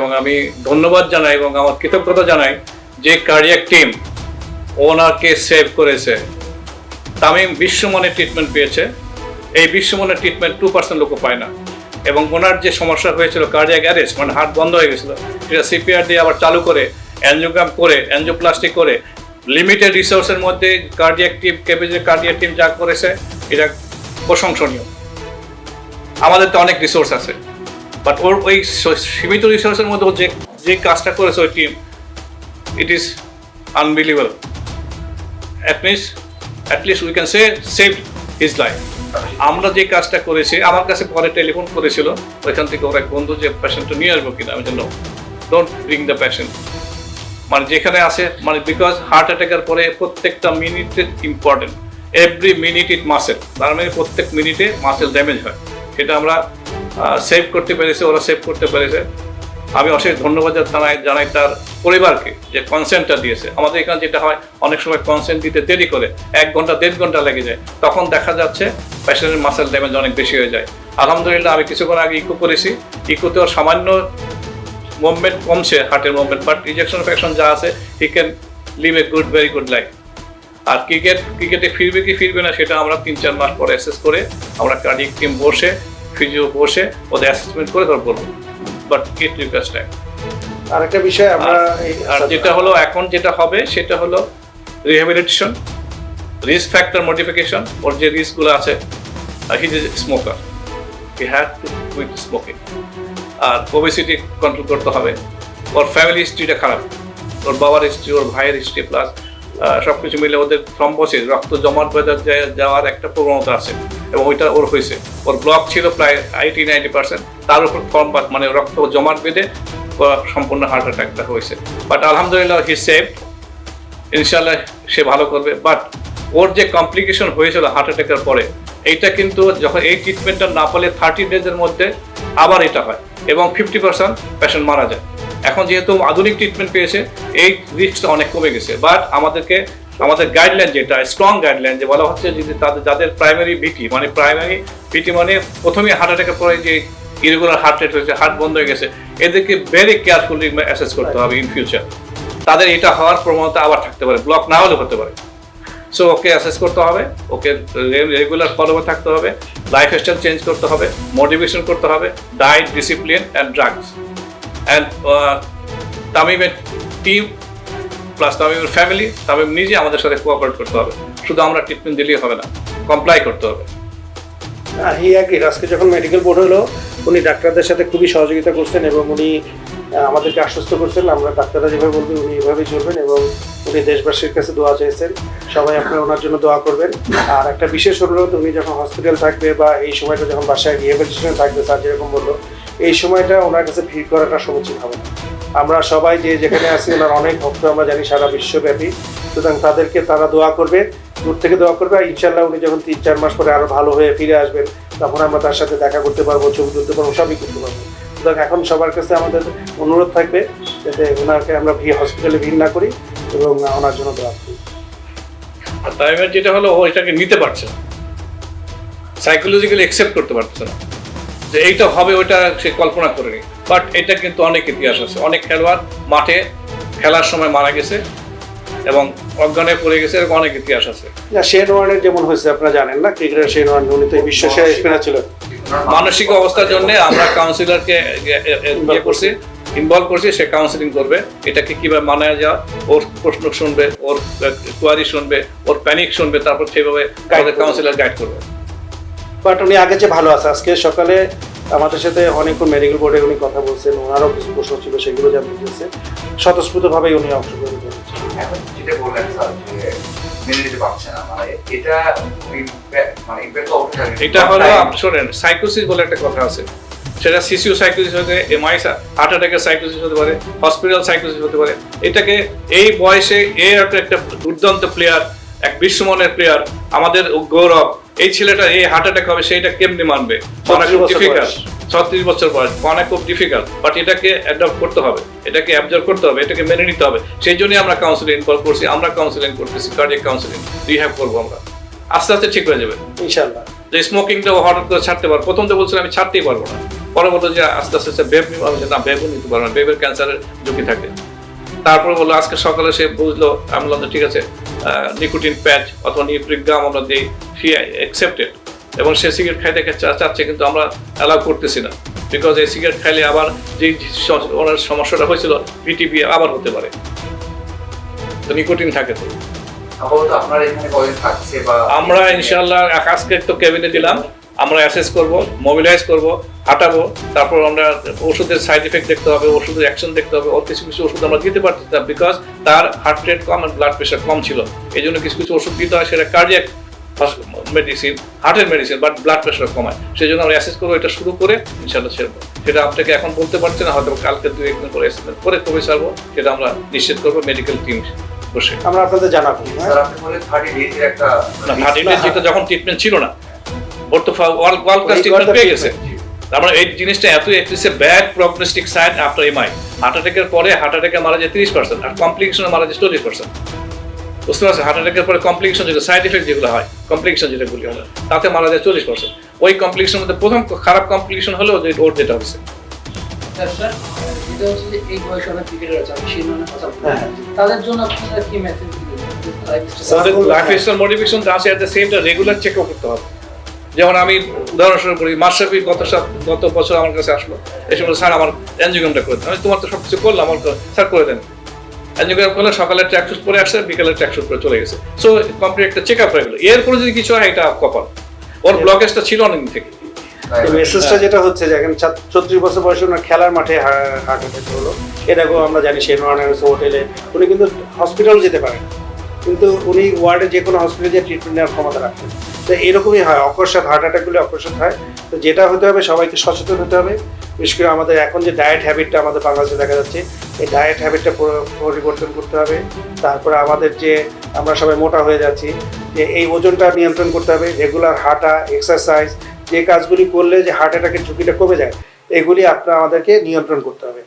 এবং আমি ধন্যবাদ জানাই এবং আমার কৃতজ্ঞতা জানাই যে কার্ডিয়াক টিম ওনাকে সেভ করেছে। তামিম বিশ্বমানের ট্রিটমেন্ট পেয়েছে। এই বিশ্বমানের ট্রিটমেন্ট টু পার্সেন্ট লোকও পায় না। এবং ওনার যে সমস্যা হয়েছিল কার্ডিয়াক অ্যারেস্ট মানে হার্ট বন্ধ হয়ে গেছিল সেটা সিপিআর দিয়ে আবার চালু করে অ্যানজিওগ্রাম করে অ্যানজিওপ্লাস্টিক করে লিমিটেড রিসোর্সের মধ্যে কার্ডিয়াক টিম কেবিজের কার্ডিয়াক টিম যা করেছে, এটা প্রশংসনীয়। আমাদের তো অনেক রিসোর্স আছে। বাট ওর ওই সীমিত রিসোর্সের মধ্যে যে যে কাজটা করেছে ওই team it is unbelievable at means at least we can say save his life আমরা যে কাজটা করেছি, আমার কাছে পরে টেলিফোন করেছিল, ওইখান থেকে ওর এক বন্ধু যে পেশেন্টটা নিয়ে আসব কিনা, আমি জন্য ডোন্ট ব্রিং দ্য পেশেন্ট মানে যেখানে আছে মানে বিকজ হার্ট অ্যাটাকের পরে প্রত্যেকটা মিনিটে important every minute it muscle তার মানে প্রত্যেক মিনিটে মাসেল ড্যামেজ হয়। সেটা আমরা সেভ করতে পেরেছি, ওরা সেভ করতে পেরেছে। আমি অশেষ ধন্যবাদ জানাই জানাই তার পরিবারকে যে কনসেন্টটা দিয়েছে। আমাদের এখানে যেটা হয়, অনেক সময় কনসেন্ট দিতে দেরি করে, এক ঘণ্টা, দেড় ঘণ্টা লেগে যায়। তখন দেখা যাচ্ছে পেশেন্টের মাসেল ড্যামেজ অনেক বেশি হয়ে যায়। আলহামদুলিল্লাহ, আমি কিছুক্ষণ আগে ইকো করেছি। ইকোতেও সামান্য মুভমেন্ট কমছে হার্টের মুভমেন্ট বাট ইজেকশন ফ্যাকশন যা আছে he can live a good very good life R cricket ক্রিকেটে ফিরবে কি ফিরবে না, সেটা আমরা তিন চার মাস পরে অ্যাসেস করে, আমরা কার্ডিক টিম বসে ফিজিও বসে ওদের অ্যাসেসমেন্ট করে তারপর বলব। বাট রিকোয়েস্ট টাইম আরেকটা বিষয় আমরা আর যেটা হলো এখন যেটা হবে সেটা হলো রিহ্যাবিলিটেশন রিস্ক ফ্যাক্টর মডিফিকেশন ওর যে রিস্কগুলো আছে he is smoker he had to quit smoking R obesity control করতে হবে। ওর ফ্যামিলি হিস্ট্রিটা খারাপ। ওর বাবার হিস্ট্রি ওর ভাইয়ের হিস্ট্রি প্লাস সব কিছু মিলে ওদের থ্রম্বোসিস রক্ত জমাট বেঁধে যাওয়ার একটা প্রবণতা আছে। এবং ওইটা ওর হয়েছে। ওর ব্লক ছিল প্রায় এইটি নাইনটি পার্সেন্ট তার উপর থ্রম্ব মানে রক্ত জমাট বেঁধে সম্পূর্ণ হার্ট অ্যাটাকটা হয়েছে। বাট আলহামদুলিল্লাহ হি সেভ ইনশাল্লাহ সে ভালো করবে। বাট ওর যে কমপ্লিকেশন হয়েছিল হার্ট অ্যাটাকের পরে, এইটা কিন্তু যখন এই ট্রিটমেন্টটা না পেলে থার্টি ডেজের মধ্যে আবার এটা হয় এবং ফিফটি পার্সেন্ট পেশেন্ট মারা যায়। এখন যেহেতু আধুনিক ট্রিটমেন্ট পেয়েছে, এই রিস্কটা অনেক কমে গেছে। বাট আমাদেরকে আমাদের গাইডলাইন যেটা স্ট্রং গাইডলাইন যে বলা হচ্ছে যদি তাদের, যাদের প্রাইমারি ভিটি মানে প্রাইমারি ভিটি মানে প্রথমেই হার্ট অ্যাটাকের পরে যে ইরেগুলার হার্ট রেট হয়েছে হার্ট বন্ধ হয়ে গেছে, এদেরকে ভেরি কেয়ারফুলি অ্যাসেস করতে হবে ইন ফিউচার তাদের এটা হওয়ার প্রবণতা আবার থাকতে পারে ব্লক না হলেও হতে পারে। সো ওকে অ্যাসেস করতে হবে, ওকে রেগুলার ফলো থাকতে হবে লাইফ স্টাইল চেঞ্জ করতে হবে মোটিভেশন করতে হবে diet discipline and drugs and তামিমের টিম প্লাস তামিমের ফ্যামিলি তামিম নিজে আমাদের সাথে কোঅপারেট করতে হবে। শুধু আমরা ট্রিটমেন্ট দিলেই হবে না কমপ্লাই করতে হবে। হি অ্যাগ্রিড আজকে যখন মেডিকেল বোর্ড হলো, উনি ডাক্তারদের সাথে খুবই সহযোগিতা করছেন এবং উনি আমাদেরকে আশ্বস্ত করছেন। আমরা ডাক্তাররা যেভাবে বলবেন, উনি এভাবেই চলবেন এবং উনি দেশবাসীর কাছে দোয়া চাইছেন সবাই আপনারা ওনার জন্য দোয়া করবেন। আর একটা বিশেষ অনুরোধ, উনি যখন হসপিটাল থাকবে বা এই সময়টা যখন বাসায় রিহেবিলিটেশনে থাকবে স্যার যেরকম বলল, এই সময়টা ওনার কাছে ভিড় করাটা সমীচীন হবে না। আমরা সবাই যে যেখানে আছি, ওনার অনেক ভক্ত আমরা জানি সারা বিশ্বব্যাপী। সুতরাং তাদেরকে তারা দোয়া করবে, দূর থেকে দোয়া করবে, আর ইনশাল্লাহ উনি যখন তিন, চার মাস পরে আরও ভালো হয়ে ফিরে আসবেন, তখন আমরা তার সাথে দেখা করতে পারব, ছবি তুলতে পারব, সবই করতে পারব। সুতরাং এখন সবার কাছে আমাদের অনুরোধ থাকবে যাতে ওনাকে আমরা ভিড় হসপিটালে ভিড় না করি এবং ওনার জন্য দোয়া করি। আর তামিমের যেটা হলো, ও এটাকে নিতে পারছে না। সাইকোলজিক্যালি অ্যাকসেপ্ট করতে পারছে না। যে এইটা হবে, ওইটা সে কল্পনা করে করেনি। বাট এটা কিন্তু অনেক ইতিহাস আছে। অনেক খেলোয়াড় মাঠে খেলার সময় মারা গেছে এবং অজ্ঞানে পড়ে গেছে এরকম অনেক ইতিহাস আছে। না শেন ওয়ার্নের যেমন হয়েছে আপনারা জানেন না ক্রিকেটার শেন ওয়ার্ন উনি তো বিশ্ব সেরা স্পিনার ছিলেন। মানসিক অবস্থার জন্য আমরা কাউন্সিলরকে ইয়ে করছি ইনভলভ করছি সে কাউন্সিলিং করবে। এটাকে কীভাবে মানায় যাওয়া ওর প্রশ্ন শুনবে ওর কোয়ারি শুনবে ওর প্যানিক শুনবে তারপর সেভাবে কাউন্সিলর গাইড করবে। বাট উনি আগে যে ভালো আছে আজকে সকালে আমাদের সাথে অনেকক্ষণ মেডিকেল বোর্ডে উনি কথা বলছেন ওনারও কিছু প্রশ্ন ছিল সেগুলো জানতে চেয়েছে স্বতঃস্ফূর্তভাবেই উনি অংশগ্রহণ করেছেন। এখন যেটা বললেন স্যার যে মেনে নিতে পারছে না মানে এটা মানে। এটা হলো শোনেন সাইকোসিস বলে একটা কথা আছে। সেটা সিসিউ সাইকোসিস হতে এমআই হার্ট অ্যাটাকের সাইকোসিস হতে পারে হসপিটাল সাইকোসিস হতে পারে। এটাকে এই বয়সে এ একটা একটা দুর্দান্ত প্লেয়ার এক বিশ্বমানের প্লেয়ার আমাদের গৌরব। এই ছেলেটা এই হার্ট অ্যাটাক হবে সেইটা কেমনি মানবে? মানা 36 খুব বছর ডিফিকাল্ট ছত্রিশ বছর বয়স মানা খুব ডিফিকাল্ট বাট এটাকে অ্যাডপ্ট করতে হবে। এটাকে অ্যাবজর্ভ করতে হবে এটাকে মেনে নিতে হবে। সেই জন্যই আমরা কাউন্সিলিং ইনভলভ করছি আমরা কাউন্সিলিং করতেছি কার্ডিয়াক কাউন্সিলিং রিহ্যাব করব আমরা। আস্তে আস্তে ঠিক হয়ে যাবে। ইনশাল্লাহ যে স্মোকিংটা হঠাৎ করে ছাড়তে পারব। প্রথম তো বলছিল আমি ছাড়তেই পারব না। পরে বলল যে আস্তে আস্তে বেব না বেবও নিতে পারব না। বেবের ক্যান্সারের ঝুঁকি থাকে। তারপরে বলল আজকে সকালে সে বুঝলো আমি বললাম ঠিক আছে নিকোটিন প্যাচ অথবা নিউট্রিক গাম আমরা দিই সি অ্যাকসেপ্টেড এবং সে সিগারেট খাইতে চাচ্ছে কিন্তু আমরা অ্যালাউ করতেছি না। বিকজ এই সিগারেট খাইলে আবার যে ওনার সমস্যাটা হয়েছিল পিটিপি আবার হতে পারে। তো নিকোটিন থাকে তো। আমরা ইনশাল্লাহ আজকে তো কেবিনে দিলাম। আমরা অ্যাসেস করব মোবিলাইজ করব। হাঁটাবো তারপর আমরা ওষুধের সাইড এফেক্ট দেখতে হবে ওষুধের অ্যাকশন দেখতে হবে ওর কিছু কিছু ওষুধ আমরা দিতে পারছি না বিকজ তার হার্ট রেট কম আর ব্লাড প্রেশার কম ছিল। এই জন্য কিছু কিছু ওষুধ দিতে হয় সেটা কার্ডিয়াক মেডিসিন হার্টের মেডিসিন বাট ব্লাড প্রেশার কমায় সেই জন্য আমরা অ্যাসেস করব এটা শুরু করে ইনশাল্লাহ ছেড়বো সেটা আপনাকে এখন বলতে পারছি না হয়তো কালকে দু একদিন পরে estimate করে কবে ছাড়বো সেটা আমরা নিশ্চিত করব মেডিকেল টিম বসে। আমরা আপনাদের জানাব? স্যার আপনি বলে থার্টি ডেজের একটা না হার্টিনের যেটা যখন ট্রিটমেন্ট ছিল না বর্তমান ওয়ার্ল্ড ওয়ার্ল্ড ক্লাস ট্রিটমেন্ট পেয়ে গেছে। আমরা এই জিনিসটা এত it's a bad prognostic side after MI heart অ্যাটাকের পরে হার্ট অ্যাটাকে মারা যায় তিরিশ পার্সেন্ট আর কমপ্লিকেশনে মারা যায় চল্লিশ পার্সেন্ট বুঝতে পারছেন? হার্ট অ্যাটাকের পরে কমপ্লিকেশন যেগুলো সাইড এফেক্ট যেগুলো হয় কমপ্লিকেশন যেটা বলি আমরা তাতে মারা যায় চল্লিশ পার্সেন্ট ওই কমপ্লিকেশনের মধ্যে প্রথম খারাপ কমপ্লিকেশন হলেও যে ওর যেটা হয়েছে। যেটা হচ্ছে হ্যাঁ। তাদের লাইফ হ্যাঁ। স্টাইল মডিফিকেশন আছে at the same time regular check করতে হবে। যেমন আমি উদাহরণস্বরূপ করি মাসরাফি গত গত বছর আমার কাছে আসলো। এই সময় স্যার আমার অ্যানজিওগ্রামটা করে দেন। আমি তোমার তো সব কিছু করলাম আমার স্যার করে দেন। অ্যানজিওগ্রাম করলে সকালে ট্র্যাক শুট করে আসছে বিকালে ট্র্যাক শুট করে চলে গেছে। সো কমপ্লিট একটা চেক আপ হয়ে গেলো। এরপরে যদি কিছু হয় এটা কপাল। ওর ব্লকেজটা ছিল অনেকদিন থেকে। মেসেজটা যেটা হচ্ছে যে এখন ছত্রিশ বছর বয়সে ওনার খেলার মাঠে হার্ট অ্যাটাক হলো। এটাকেও আমরা জানি সেই ধরনের হোটেলে উনি কিন্তু হসপিটাল যেতে পারেন। কিন্তু উনি ওয়ার্ডে যে কোনো হসপিটালে যে ট্রিটমেন্ট নেওয়ার ক্ষমতা রাখেন। তো এরকমই হয় অকস্মাৎ হার্ট অ্যাটাকগুলি অকস্মাৎ হয়। তো যেটা হতে হবে, সবাইকে সচেতন হতে হবে। বিশেষ করে আমাদের এখন যে ডায়েট হ্যাবিটটা আমাদের বাংলাদেশে দেখা যাচ্ছে, এই ডায়েট হ্যাবিটটা পরিবর্তন করতে হবে। তারপরে আমাদের যে আমরা সবাই মোটা হয়ে যাচ্ছি, যে এই ওজনটা নিয়ন্ত্রণ করতে হবে রেগুলার হাঁটা এক্সারসাইজ যে কাজগুলি করলে যে হার্ট অ্যাটাকের ঝুঁকিটা কমে যায়, এগুলি আপনার আমাদেরকে নিয়ন্ত্রণ করতে হবে।